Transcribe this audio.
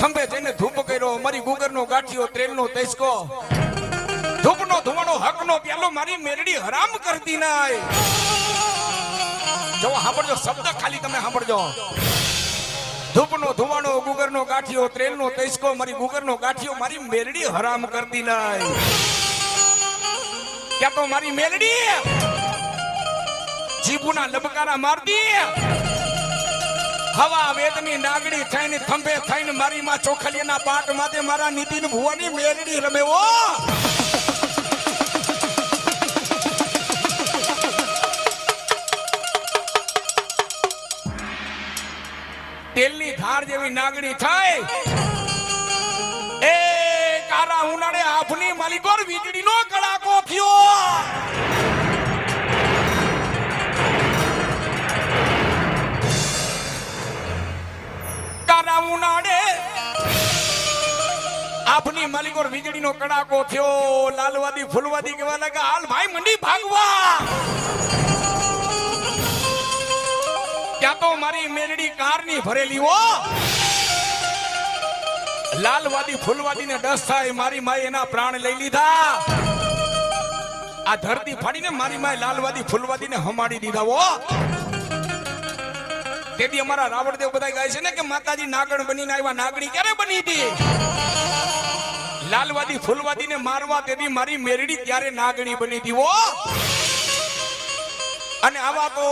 થંભે જઈને ધૂપ કર્યો. મારી ગુગરનો ગાંઠિયો ત્રેલનો તૈસકો ધૂપનો ધુમાડો, હકનો પ્યાલો, મારી મેરડી હરામ કરતી નાય. જો સાંભળજો, શબ્દ ખાલી તમે સાંભળજો. ધૂપનો ધુવાડો ગુગરનો ગાંઠિયો ત્રેલનો તૈસકો મારી ગુગરનો ગાંઠિયો, મારી મેરડી હરામ કરતી નાય. ક્યાં તો મારી મેરડી? જીભુના લબકારા મારતી. હવા વેદની નાગડી થઈને થંભે થઈને મારી માં ચોખલીના પાટ માથે મારા નીતિન ભુવાની મેરડી રમેવો તેલની ધાર જેવી નાગડી થાય. એ કારા ઉનાળે આભની માલિકોર આભની માલિકોર વીજળીનો કડાકો થયો, લાલવાદી, ફૂલવાદી કહેવા લાગ્યા હાલ ભાઈ, મંડી ભાગવા. ત્યાં તો મારી મેરડી કારની ભરેલી, હો. લાલવાદી ફૂલવાદી ને ડસ થાય, મારી માએ એના પ્રાણ લઈ લીધા. આ ધરતી ફાડીને મારી માએ લાલવાદી ફૂલવાદી ને હમાડી દીધા, હો. તેથી અમારા રાવણદેવ બધા ગાય છે ને કે માતાજી નાગણ બનીને આવ્યા, નાગણી ક્યારે બની હતી? લાલવાદી ફૂલવાદી ને મારવા તેથી મારી મેરડી ત્યારે નાગણી બની દીવો અને આવા તો